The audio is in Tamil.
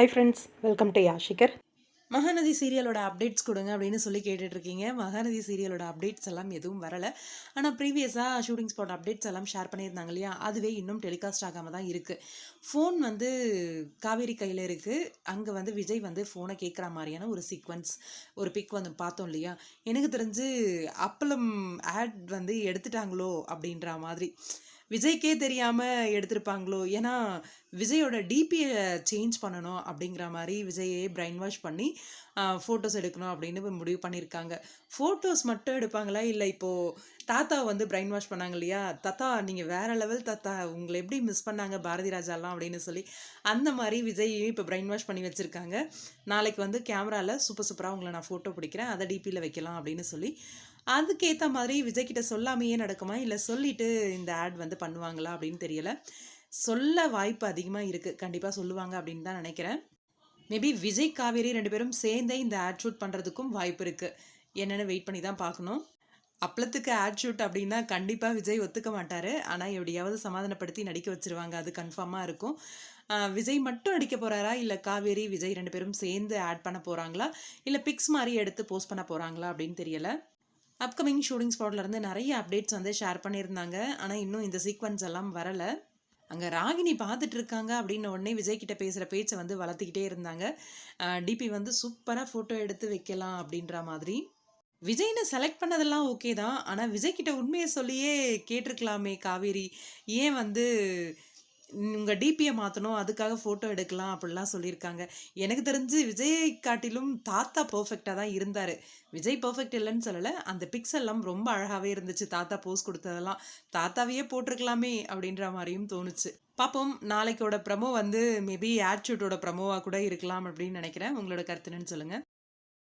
ஹை ஃப்ரெண்ட்ஸ் வெல்கம் டு யாஷிகர் மகாநதி சீரியலோட அப்டேட்ஸ் கொடுங்க அப்படின்னு சொல்லி கேட்டுட்ருக்கீங்க. மகாநதி சீரியலோட அப்டேட்ஸ் எல்லாம் எதுவும் வரலை. ஆனால் ப்ரீவியஸாக ஷூட்டிங் ஸ்பாட் அப்டேட்ஸ் எல்லாம் ஷேர் பண்ணியிருந்தாங்க இல்லையா? அதுவே இன்னும் டெலிகாஸ்ட் ஆகாமல் தான் இருக்குது ஃபோன் வந்து காவேரி கையில் இருக்குது அங்கே வந்து விஜய் வந்து ஃபோனை கேட்குற மாதிரியான ஒரு சீக்வன்ஸ் ஒரு பிக் வந்து பார்த்தோம் இல்லையா? எனக்கு தெரிஞ்சு அப்பளம் ஆட் வந்து எடுத்துட்டாங்களோ அப்படின்ற மாதிரி. விஜய்க்கே தெரியாமல் எடுத்திருப்பாங்களோ? ஏன்னா விஜயோட டிபியை சேஞ்ச் பண்ணணும் அப்படிங்கிற மாதிரி விஜயே பிரைன் வாஷ் பண்ணி ஃபோட்டோஸ் எடுக்கணும் அப்படின்னு முடிவு பண்ணியிருக்காங்க. ஃபோட்டோஸ் மட்டும் எடுப்பாங்களா? இல்லை இப்போது தாத்தா வந்து பிரைன் வாஷ் பண்ணாங்க இல்லையா? தாத்தா நீங்கள் வேற லெவல் தாத்தா உங்களை எப்படி மிஸ் பண்ணாங்க பாரதி ராஜாலாம் அப்படின்னு சொல்லி அந்த மாதிரி விஜயையும் இப்போ பிரைன் வாஷ் பண்ணி வச்சுருக்காங்க. நாளைக்கு வந்து கேமராவில் சூப்பர் சூப்பராக உங்களை நான் ஃபோட்டோ பிடிக்கிறேன். அதை டிபியில் வைக்கலாம் அப்படின்னு சொல்லி. அதுக்கேற்ற மாதிரி விஜய் கிட்ட சொல்லாமையே நடக்குமா? இல்லை சொல்லிட்டு இந்த ஆட் வந்து பண்ணுவாங்களா அப்படின்னு தெரியல. சொல்ல வாய்ப்பு அதிகமாக இருக்குது கண்டிப்பாக சொல்லுவாங்க அப்படின்னு தான் நினைக்கிறேன். மேபி விஜய் காவேரி ரெண்டு பேரும் சேர்ந்தே இந்த ஆட் ஷூட் பண்ணுறதுக்கும் வாய்ப்பு இருக்குது என்னென்னு வெயிட் பண்ணி தான் பார்க்கணும். அப்பளத்துக்கு ஆட் ஷூட் அப்படின்னா கண்டிப்பாக விஜய் ஒத்துக்க மாட்டார். ஆனால் எப்படியாவது சமாதானப்படுத்தி நடிக்க வச்சிருவாங்க. அது கன்ஃபார்மாக இருக்கும். விஜய் மட்டும் நடிக்க போகிறாரா இல்லை காவேரி விஜய் ரெண்டு பேரும் சேர்ந்து ஆட் பண்ண போகிறாங்களா இல்லை பிக்ஸ் மாதிரி எடுத்து போஸ்ட் பண்ண போகிறாங்களா அப்படின்னு தெரியலை. அப்கமிங் ஷூட்டிங் ஸ்பாட்லேருந்து நிறைய அப்டேட்ஸ் வந்து ஷேர் பண்ணியிருந்தாங்க. ஆனால் இன்னும் இந்த சீக்வன்ஸ் எல்லாம் வரலை. அங்கே ராகினி பார்த்துட்டு இருக்காங்க அப்படின்னு உடனே விஜய் கிட்ட பேசுகிற பேச்சை வந்து வளர்த்துக்கிட்டே இருந்தாங்க. டிபி வந்து சூப்பராக ஃபோட்டோ எடுத்து வைக்கலாம் அப்படின்ற மாதிரி. விஜய்னு செலக்ட் பண்ணதெல்லாம் ஓகே தான். ஆனால் விஜய் கிட்ட உண்மையை சொல்லியே கேட்டிருக்கலாமே காவேரி. ஏன் வந்து உங்கள் டிபியை மாற்றணும் அதுக்காக ஃபோட்டோ எடுக்கலாம் அப்படிலாம் சொல்லியிருக்காங்க. எனக்கு தெரிஞ்சு விஜயை காட்டிலும் தாத்தா பர்ஃபெக்டாக தான் இருந்தார். விஜய் பர்ஃபெக்ட் இல்லைன்னு சொல்லலை. அந்த பிக்ஸ் எல்லாம் ரொம்ப அழகாகவே இருந்துச்சு. தாத்தா போஸ் கொடுத்ததெல்லாம். தாத்தாவையே போட்டிருக்கலாமே அப்படின்ற மாதிரியும் தோணுச்சு. பார்ப்போம் நாளைக்கோட ப்ரமோ வந்து மேபி ஆட்ஷூட்டோட ப்ரமோவாக கூட இருக்கலாம் அப்படின்னு நினைக்கிறேன். உங்களோட கருத்துன்னு சொல்லுங்கள்